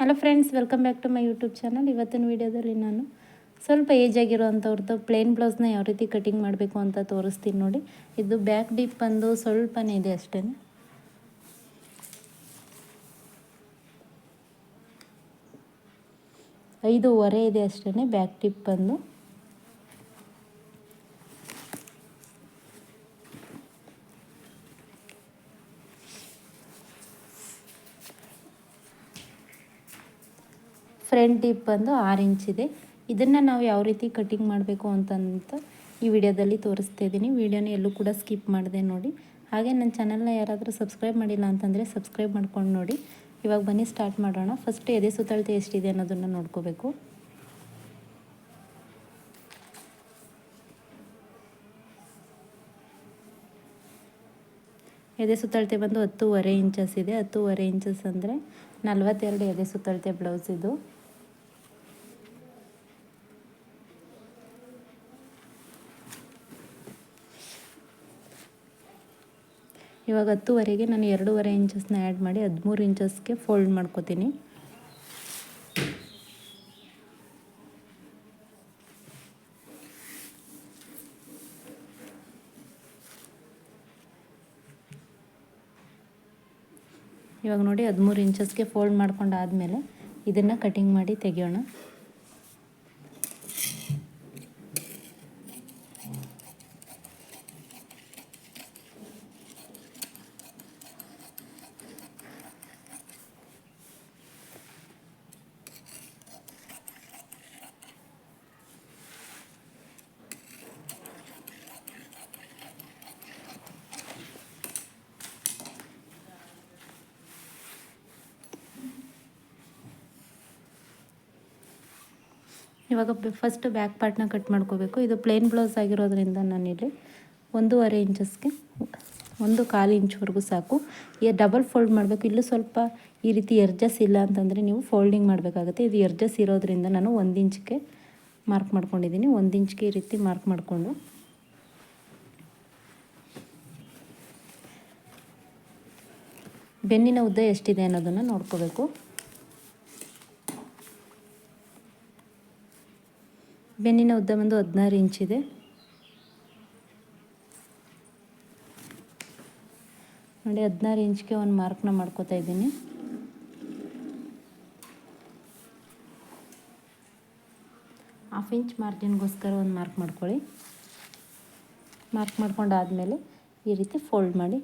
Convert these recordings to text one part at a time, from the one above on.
Hello friends welcome back to my YouTube channel ಇವತ್ತಿನ ವೀಡಿಯೋದಲ್ಲಿ ನಾನು ಸ್ವಲ್ಪ ಏಜ್ ಆಗಿರೋವಂಥವ್ರದ್ದು ಪ್ಲೇನ್ ಬ್ಲೌಸ್ನ ಯಾವ ರೀತಿ ಕಟಿಂಗ್ ಮಾಡಬೇಕು ಅಂತ ತೋರಿಸ್ತೀನಿ ನೋಡಿ. ಇದು ಬ್ಯಾಕ್ ಡಿಪ್ ಬಂದು ಸ್ವಲ್ಪನೇ ಇದೆ ಅಷ್ಟೇ. ಐದೂವರೆ ಇದೆ ಅಷ್ಟೇ ಬ್ಯಾಕ್ ಟಿಪ್ ಬಂದು. ಫ್ರಂಟ್ ಡಿಪ್ ಬಂದು ಆರು ಇಂಚಿದೆ ಇದನ್ನು ನಾವು ಯಾವ ರೀತಿ ಕಟಿಂಗ್ ಮಾಡಬೇಕು ಅಂತಂತ ಈ ವಿಡಿಯೋದಲ್ಲಿ ತೋರಿಸ್ತಾ ಇದ್ದೀನಿ. ವಿಡಿಯೋನ ಎಲ್ಲೂ ಕೂಡ ಸ್ಕಿಪ್ ಮಾಡಿದೆ ನೋಡಿ. ಹಾಗೆ ನನ್ನ ಚಾನಲ್ನ ಯಾರಾದರೂ ಸಬ್ಸ್ಕ್ರೈಬ್ ಮಾಡಿಲ್ಲ ಅಂತಂದರೆ ಸಬ್ಸ್ಕ್ರೈಬ್ ಮಾಡ್ಕೊಂಡು ನೋಡಿ. ಇವಾಗ ಬನ್ನಿ ಸ್ಟಾರ್ಟ್ ಮಾಡೋಣ. ಫಸ್ಟ್ ಎದೆ ಸುತ್ತಳತೆ ಎಷ್ಟಿದೆ ಅನ್ನೋದನ್ನು ನೋಡ್ಕೋಬೇಕು. ಎದೆ ಸುತ್ತಳತೆ ಬಂದು ಹತ್ತೂವರೆ ಇಂಚಸ್ ಇದೆ. ಹತ್ತೂವರೆ ಇಂಚಸ್ ಅಂದರೆ ನಲ್ವತ್ತೆರಡು ಎದೆ ಸುತ್ತಳತೆ ಬ್ಲೌಸ್ ಇದು. ಇವಾಗ ಹತ್ತುವರೆಗೆ ನಾನು ಎರಡೂವರೆ ಇಂಚಸ್ನ ಆ್ಯಡ್ ಮಾಡಿ ಹದಿಮೂರು ಇಂಚಸ್ಗೆ ಫೋಲ್ಡ್ ಮಾಡ್ಕೋತೀನಿ. ಇವಾಗ ನೋಡಿ ಹದಿಮೂರು ಇಂಚಸ್ಗೆ ಫೋಲ್ಡ್ ಮಾಡ್ಕೊಂಡಾದಮೇಲೆ ಇದನ್ನು ಕಟಿಂಗ್ ಮಾಡಿ ತೆಗೆಯೋಣ. ಇವಾಗ ಫಸ್ಟ್ ಬ್ಯಾಕ್ ಪಾರ್ಟ್ನ ಕಟ್ ಮಾಡ್ಕೋಬೇಕು. ಇದು ಪ್ಲೇನ್ ಬ್ಲೌಸ್ ಆಗಿರೋದ್ರಿಂದ ನಾನಿಲ್ಲಿ ಒಂದೂವರೆ ಇಂಚಸ್ಗೆ ಒಂದು ಕಾಲು ಇಂಚ್ವರೆಗೂ ಸಾಕು. ಈ ಡಬಲ್ ಫೋಲ್ಡ್ ಮಾಡಬೇಕು. ಇಲ್ಲೂ ಸ್ವಲ್ಪ ಈ ರೀತಿ ಎರ್ಜಸ್ ಇಲ್ಲ ಅಂತಂದರೆ ನೀವು ಫೋಲ್ಡಿಂಗ್ ಮಾಡಬೇಕಾಗುತ್ತೆ. ಇದು ಎರ್ಜಸ್ ಇರೋದ್ರಿಂದ ನಾನು ಒಂದು ಇಂಚ್ಗೆ ಮಾರ್ಕ್ ಮಾಡ್ಕೊಂಡಿದ್ದೀನಿ. ಒಂದು ಇಂಚ್ಗೆ ಈ ರೀತಿ ಮಾರ್ಕ್ ಮಾಡಿಕೊಂಡು. ಬೆನ್ನಿನ ಉದ್ದ ಎಷ್ಟಿದೆ ಅನ್ನೋದನ್ನು ನೋಡ್ಕೋಬೇಕು. ಬೆನ್ನಿನ ಉದ್ದ ಬಂದು ಹದಿನಾರು ಇಂಚಿದೆ ನೋಡಿ, ಹದಿನಾರು ಇಂಚ್ಗೆ ಒಂದು ಮಾರ್ಕ್ನ ಮಾಡ್ಕೋತಾ ಇದ್ದೀನಿ. ಹಾಫ್ ಇಂಚ್ ಮಾರ್ಜಿನ್ಗೋಸ್ಕರ ಒಂದು ಮಾರ್ಕ್ ಮಾಡ್ಕೊಳ್ಳಿ. ಮಾರ್ಕ್ ಮಾಡ್ಕೊಂಡಾದಮೇಲೆ ಈ ರೀತಿ ಫೋಲ್ಡ್ ಮಾಡಿ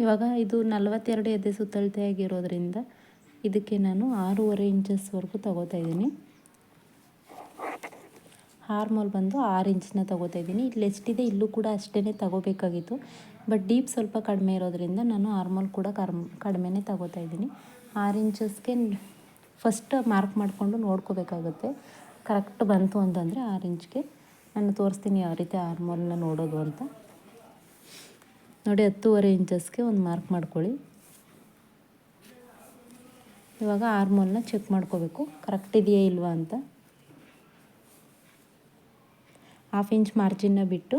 ಇವಾಗ ಇದು ನಲವತ್ತೆರಡು ಎದೆ ಸುತ್ತಳತೆ ಆಗಿರೋದ್ರಿಂದ ಇದಕ್ಕೆ ನಾನು ಆರೂವರೆ ಇಂಚಸ್ವರೆಗೂ ತಗೋತಾ ಇದ್ದೀನಿ. ಹಾರ್ಮೋಲ್ ಬಂದು ಆರು ಇಂಚನ್ನ ತಗೋತಾ ಇದ್ದೀನಿ. ಇಲ್ಲಿ ಎಷ್ಟಿದೆ ಇಲ್ಲೂ ಕೂಡ ಅಷ್ಟೇ ತಗೋಬೇಕಾಗಿತ್ತು. ಬಟ್ ಡೀಪ್ ಸ್ವಲ್ಪ ಕಡಿಮೆ ಇರೋದ್ರಿಂದ ನಾನು ಹಾರ್ಮೋಲ್ ಕೂಡ ಕರ್ಮ್ ಕಡಿಮೆನೇ ತಗೋತಾ ಇದ್ದೀನಿ. ಆರು ಇಂಚಸ್ಗೆ ಫಸ್ಟ್ ಮಾರ್ಕ್ ಮಾಡಿಕೊಂಡು ನೋಡ್ಕೋಬೇಕಾಗುತ್ತೆ. ಕರೆಕ್ಟ್ ಬಂತು ಅಂತಂದರೆ ಆರು ಇಂಚ್ಗೆ. ನಾನು ತೋರಿಸ್ತೀನಿ ಯಾವ ರೀತಿ ಹಾರ್ಮೋಲ್ನ ನೋಡೋದು ಅಂತ. ನೋಡಿ ಹತ್ತೂವರೆ ಇಂಚಸ್ಗೆ ಒಂದು ಮಾರ್ಕ್ ಮಾಡ್ಕೊಳ್ಳಿ. ಇವಾಗ ಆರ್ಮೋಲ್ನ ಚೆಕ್ ಮಾಡ್ಕೋಬೇಕು. ಕರೆಕ್ಟ್ ಇದೆಯಾ ಇಲ್ವಾ ಅಂತ. ಹಾಫ್ ಇಂಚ್ ಮಾರ್ಜಿನ್ನ ಬಿಟ್ಟು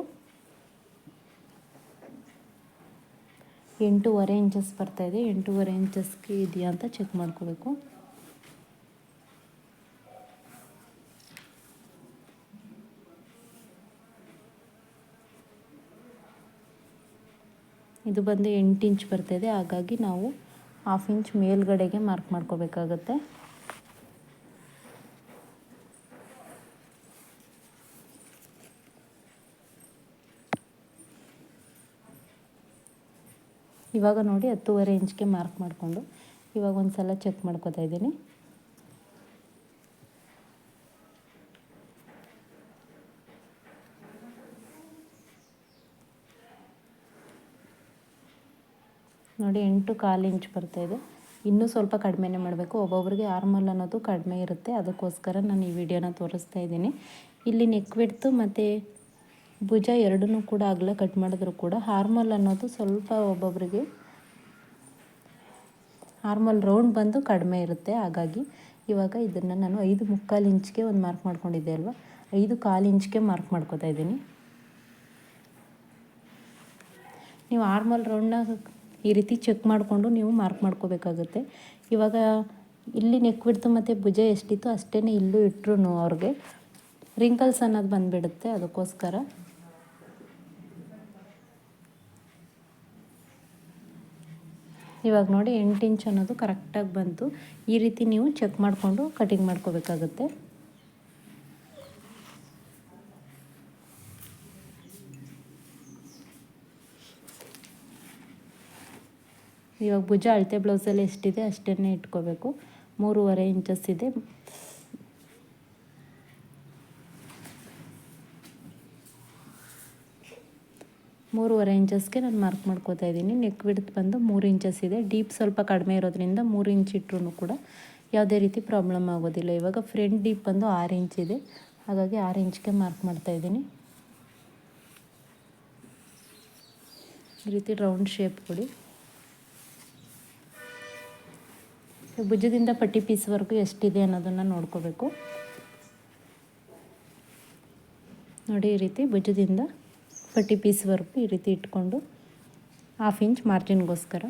ಎಂಟೂವರೆ ಇಂಚಸ್ ಬರ್ತಾಯಿದೆ ಎಂಟೂವರೆ ಇಂಚಸ್ಗೆ ಇದೆಯಾ ಅಂತ ಚೆಕ್ ಮಾಡ್ಕೋಬೇಕು. ಇದು ಬಂದು ಎಂಟು ಇಂಚ್ ಬರ್ತಾಯಿದೆ ಹಾಗಾಗಿ ನಾವು ಹಾಫ್ ಇಂಚ್ ಮೇಲ್ಗಡೆಗೆ ಮಾರ್ಕ್ ಮಾಡ್ಕೋಬೇಕಾಗತ್ತೆ. ಇವಾಗ ನೋಡಿ ಹತ್ತುವರೆ ಇಂಚ್ಗೆ ಮಾರ್ಕ್ ಮಾಡಿಕೊಂಡು ಇವಾಗ ಒಂದು ಸಲ ಚೆಕ್ ಮಾಡ್ಕೋತಾ ಇದ್ದೀನಿ. ನೋಡಿ ಎಂಟು ಕಾಲು ಇಂಚ್ ಇದೆ. ಇನ್ನೂ ಸ್ವಲ್ಪ ಕಡಿಮೆನೇ ಮಾಡಬೇಕು. ಒಬ್ಬೊಬ್ರಿಗೆ ಆರ್ಮಲ್ ಅನ್ನೋದು ಕಡಿಮೆ ಇರುತ್ತೆ. ಅದಕ್ಕೋಸ್ಕರ ನಾನು ಈ ವಿಡಿಯೋನ ತೋರಿಸ್ತಾ ಇದ್ದೀನಿ. ಇಲ್ಲಿ ನೆಕ್ ಬಿಡ್ತು ಮತ್ತು ಭುಜ ಎರಡನ್ನೂ ಕೂಡ ಅಗಲ ಕಟ್ ಮಾಡಿದ್ರು ಕೂಡ. ಹಾರ್ಮಲ್ ಅನ್ನೋದು ಸ್ವಲ್ಪ ಒಬ್ಬೊಬ್ಬರಿಗೆ ಹಾರ್ಮಲ್ ರೌಂಡ್ ಬಂದು ಕಡಿಮೆ ಇರುತ್ತೆ. ಹಾಗಾಗಿ ಇವಾಗ ಇದನ್ನು ನಾನು ಐದು ಮುಕ್ಕಾಲು ಇಂಚ್ಗೆ ಒಂದು ಮಾರ್ಕ್ ಮಾಡ್ಕೊಂಡಿದ್ದೆ ಅಲ್ವಾ? ಐದು ಕಾಲು ಇಂಚ್ಗೆ ಮಾರ್ಕ್ ಮಾಡ್ಕೋತಾ ಇದ್ದೀನಿ. ನೀವು ಆರ್ಮಲ್ ರೌಂಡ್ನ ಈ ರೀತಿ ಚೆಕ್ ಮಾಡಿಕೊಂಡು ನೀವು ಮಾರ್ಕ್ ಮಾಡ್ಕೋಬೇಕಾಗುತ್ತೆ. ಇವಾಗ ಇಲ್ಲಿ ನೆಕ್ ಬಿಡ್ತು ಮತ್ತು ಭುಜ ಎಷ್ಟಿತ್ತು ಅಷ್ಟೇ ಇಲ್ಲೂ ಇಟ್ಟರು ಅವ್ರಿಗೆ. ರಿಂಕಲ್ಸ್ ಅನ್ನೋದು ಬಂದುಬಿಡುತ್ತೆ ಅದಕ್ಕೋಸ್ಕರ. ಇವಾಗ ನೋಡಿ ಎಂಟು ಇಂಚ್ ಅನ್ನೋದು ಕರೆಕ್ಟಾಗಿ ಬಂತು. ಈ ರೀತಿ ನೀವು ಚೆಕ್ ಮಾಡಿಕೊಂಡು ಕಟಿಂಗ್ ಮಾಡ್ಕೋಬೇಕಾಗುತ್ತೆ. ಇವಾಗ ಭುಜ ಅಳತೆ ಬ್ಲೌಸಲ್ಲಿ ಎಷ್ಟಿದೆ ಅಷ್ಟೇ ಇಟ್ಕೋಬೇಕು. ಮೂರುವರೆ ಇಂಚಸ್ ಇದೆ. ಮೂರುವರೆ ಇಂಚಸ್ಗೆ ನಾನು ಮಾರ್ಕ್ ಮಾಡ್ಕೋತಾ ಇದ್ದೀನಿ. ನೆಕ್ ಬಿಡ್ತು ಬಂದು ಮೂರು ಇಂಚಸ್ ಇದೆ. ಡೀಪ್ ಸ್ವಲ್ಪ ಕಡಿಮೆ ಇರೋದ್ರಿಂದ ಮೂರು ಇಂಚ್ ಇಟ್ಟರು ಕೂಡ ಯಾವುದೇ ರೀತಿ ಪ್ರಾಬ್ಲಮ್ ಆಗೋದಿಲ್ಲ. ಇವಾಗ ಫ್ರಂಟ್ ಡೀಪ್ ಬಂದು ಆರು ಇಂಚ್ ಇದೆ. ಹಾಗಾಗಿ ಆರು ಇಂಚ್ಗೆ ಮಾರ್ಕ್ ಮಾಡ್ತಾ ಇದ್ದೀನಿ. ಈ ರೀತಿ ರೌಂಡ್ ಶೇಪ್ ಕೊಡಿ. ಭುಜದಿಂದ ಪಟ್ಟಿ ಪೀಸ್ವರೆಗೂ ಎಷ್ಟಿದೆ ಅನ್ನೋದನ್ನು ನೋಡ್ಕೋಬೇಕು. ನೋಡಿ ಈ ರೀತಿ ಭುಜದಿಂದ ಪಟ್ಟಿ ಪೀಸ್ವರೆಗೂ ಈ ರೀತಿ ಇಟ್ಕೊಂಡು ಹಾಫ್ ಇಂಚ್ ಮಾರ್ಜಿನ್ಗೋಸ್ಕರ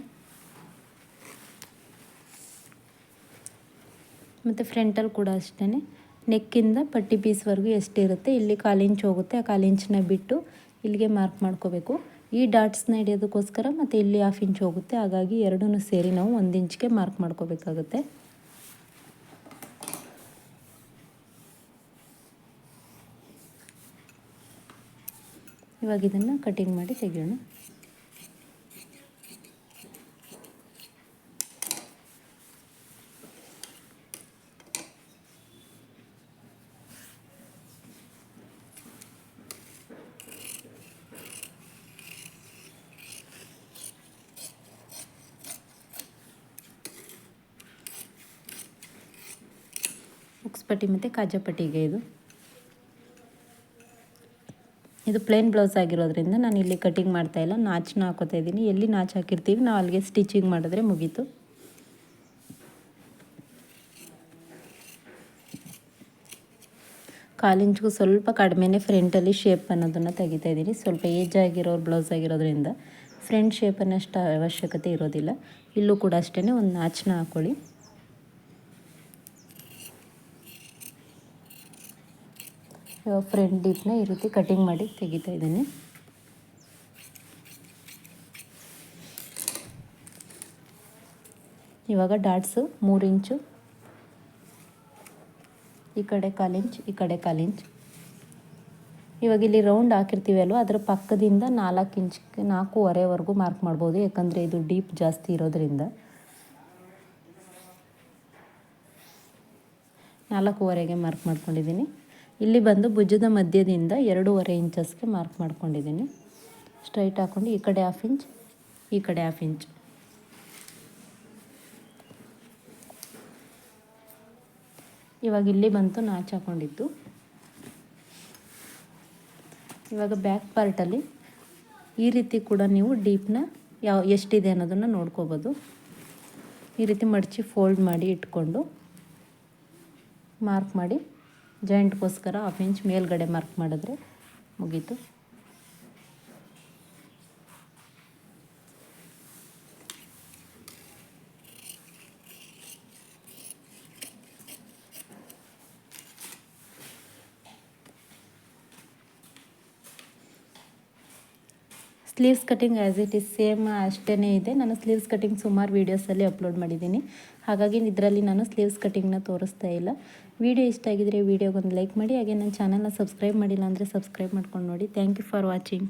ಮತ್ತು ಫ್ರಂಟಲ್ಲಿ ಕೂಡ ಅಷ್ಟೇ ನೆಕ್ಕಿಂದ ಪಟ್ಟಿ ಪೀಸ್ವರೆಗೂ ಎಷ್ಟಿರುತ್ತೆ, ಇಲ್ಲಿ ಕಾಲಿಂಚ್ ಹೋಗುತ್ತೆ, ಆ ಕಾಲಿಂಚನ್ನ ಬಿಟ್ಟು ಇಲ್ಲಿಗೆ ಮಾರ್ಕ್ ಮಾಡ್ಕೋಬೇಕು. ಈ ಡಾಟ್ಸ್ನ ಹಿಡಿಯೋದಕ್ಕೋಸ್ಕರ ಮತ್ತು ಇಲ್ಲಿ ಹಾಫ್ ಇಂಚ್ ಹೋಗುತ್ತೆ. ಹಾಗಾಗಿ ಎರಡೂ ಸೇರಿ ನಾವು ಒಂದು ಇಂಚ್ಗೆ ಮಾರ್ಕ್ ಮಾಡ್ಕೋಬೇಕಾಗುತ್ತೆ. ಇವಾಗ ಇದನ್ನು ಕಟಿಂಗ್ ಮಾಡಿ ತೆಗೆಯೋಣ. ಪಟ್ಟಿ ಮತ್ತು ಕಾಜಾಪಟ್ಟಿಗೆ ಇದು. ಇದು ಪ್ಲೇನ್ ಬ್ಲೌಸ್ ಆಗಿರೋದ್ರಿಂದ ನಾನು ಇಲ್ಲಿ ಕಟಿಂಗ್ ಮಾಡ್ತಾಯಿಲ್ಲ ನಾಚನ್ನ ಹಾಕೋತಾ ಇದ್ದೀನಿ. ಎಲ್ಲಿ ನಾಚು ಹಾಕಿರ್ತೀವಿ ನಾವು ಅಲ್ಲಿಗೆ ಸ್ಟಿಚಿಂಗ್ ಮಾಡಿದ್ರೆ ಮುಗೀತು. ಕಾಲಿಂಚ್ಗೂ ಸ್ವಲ್ಪ ಕಡಿಮೆನೇ ಫ್ರಂಟಲ್ಲಿ ಶೇಪ್ ಅನ್ನೋದನ್ನು ತೆಗಿತಾ ಇದ್ದೀನಿ. ಸ್ವಲ್ಪ ಏಜ್ ಆಗಿರೋರು ಬ್ಲೌಸ್ ಆಗಿರೋದ್ರಿಂದ ಫ್ರಂಟ್ ಶೇಪನ್ನಷ್ಟು ಅವಶ್ಯಕತೆ ಇರೋದಿಲ್ಲ. ಇಲ್ಲೂ ಕೂಡ ಅಷ್ಟೇ ಒಂದು ನಾಚನ್ನ ಹಾಕ್ಕೊಳ್ಳಿ ಫ್ರಂಟ್ ಡೀಪ್ನ ಈ ರೀತಿ ಕಟಿಂಗ್ ಮಾಡಿ ತೆಗಿತಾ ಇದ್ದೀನಿ. ಇವಾಗ ಡಾಟ್ಸು ಮೂರು ಇಂಚು ಈ ಕಡೆ ಕಾಲು ಇಂಚ್ ಈ ಕಡೆ ಕಾಲು ಇಂಚ್ ಇವಾಗ ಇಲ್ಲಿ ರೌಂಡ್ ಹಾಕಿರ್ತೀವಿ ಅಲ್ವ, ಅದರ ಪಕ್ಕದಿಂದ ನಾಲ್ಕು ಇಂಚ್ ನಾಲ್ಕೂವರೆವರೆಗೂ ಮಾರ್ಕ್ ಮಾಡ್ಬೋದು, ಯಾಕಂದರೆ ಇದು ಡೀಪ್ ಜಾಸ್ತಿ ಇರೋದ್ರಿಂದ. ನಾಲ್ಕೂವರೆಗೆ ಮಾರ್ಕ್ ಮಾಡ್ಕೊಂಡಿದ್ದೀನಿ. ಇಲ್ಲಿ ಬಂದು ಭುಜದ ಮಧ್ಯದಿಂದ ಎರಡೂವರೆ ಇಂಚಸ್ಗೆ ಮಾರ್ಕ್ ಮಾಡ್ಕೊಂಡಿದ್ದೀನಿ. ಸ್ಟ್ರೈಟ್ ಹಾಕ್ಕೊಂಡು ಈ ಕಡೆ ಹಾಫ್ ಇಂಚ್ ಈ ಕಡೆ ಹಾಫ್ ಇಂಚ್ ಇವಾಗ ಇಲ್ಲಿ ಬಂತು ನಾಚ್ ಹಾಕೊಂಡಿದ್ದು. ಇವಾಗ ಬ್ಯಾಕ್ ಪಾರ್ಟಲ್ಲಿ ಈ ರೀತಿ ಕೂಡ ನೀವು ಡೀಪ್ನ ಯಾವ, ಎಷ್ಟಿದೆ ಅನ್ನೋದನ್ನು ನೋಡ್ಕೋಬೋದು. ಈ ರೀತಿ ಮಡಚಿ ಫೋಲ್ಡ್ ಮಾಡಿ ಇಟ್ಕೊಂಡು ಮಾರ್ಕ್ ಮಾಡಿ. ಜಾಯಿಂಟ್ಗೋಸ್ಕರ ಹಾಫ್ ಇಂಚ್ ಮೇಲ್ಗಡೆ ಮಾರ್ಕ್ ಮಾಡಿದ್ರೆ ಮುಗೀತು. Sleeves cutting as it is same ಅಷ್ಟೇ ಇದೆ. ನಾನು ಸ್ಲೀವ್ಸ್ ಕಟಿಂಗ್ ಸುಮಾರು ವೀಡಿಯೋಸಲ್ಲಿ ಅಪ್ಲೋಡ್ ಮಾಡಿದ್ದೀನಿ. ಹಾಗಾಗಿ ಇದರಲ್ಲಿ ನಾನು ಸ್ಲೀವ್ಸ್ ಕಟಿಂಗ್ನ ತೋರಿಸ್ತಾ ಇಲ್ಲ. ವೀಡಿಯೋ ಇಷ್ಟ ಆಗಿದ್ರೆ ವೀಡಿಯೋಗೊಂದು ಲೈಕ್ ಮಾಡಿ. ಹಾಗೆ ನನ್ನ ಚಾನಲ್ನ ಸಬ್ಸ್ಕ್ರೈಬ್ ಮಾಡಿಲ್ಲ ಅಂದರೆ ಸಬ್ಸ್ಕ್ರೈಬ್ ಮಾಡ್ಕೊಂಡು ನೋಡಿ. Thank you for watching